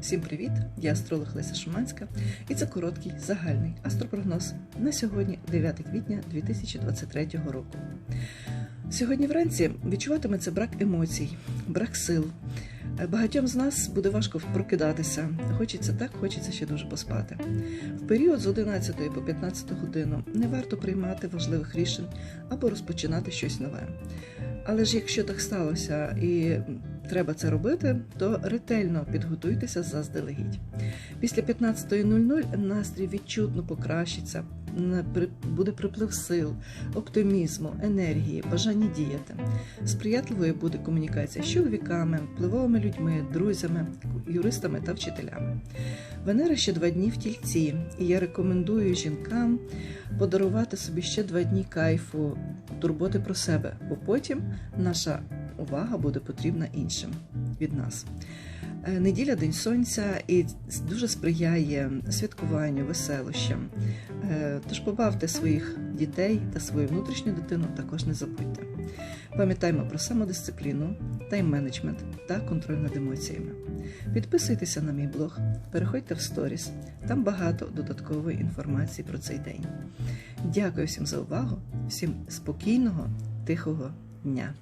Всім привіт! Я астролог Леся Шуманська, і це короткий загальний астропрогноз на сьогодні, 9 квітня 2023 року. Сьогодні вранці відчуватиметься брак емоцій, брак сил. Багатьом з нас буде важко прокидатися. Хочеться так, хочеться ще дуже поспати. В період з 11 по 15 годину не варто приймати важливих рішень або розпочинати щось нове. Але ж якщо так сталося і треба це робити, то ретельно підготуйтеся заздалегідь. Після 15.00 настрій відчутно покращиться, буде приплив сил, оптимізму, енергії, бажання діяти. Сприятливою буде комунікація з чоловіками, впливовими людьми, друзями, юристами та вчителями. Венера ще два дні в тільці, і я рекомендую жінкам подарувати собі ще два дні кайфу, турботи про себе, бо потім наша увага буде потрібна іншим від нас. Неділя День Сонця і дуже сприяє святкуванню, веселощам. Тож побавте своїх дітей та свою внутрішню дитину також не забудьте. Пам'ятаймо про самодисципліну, тайм-менеджмент та контроль над емоціями. Підписуйтеся на мій блог, переходьте в сторіс, там багато додаткової інформації про цей день. Дякую всім за увагу, всім спокійного, тихого дня!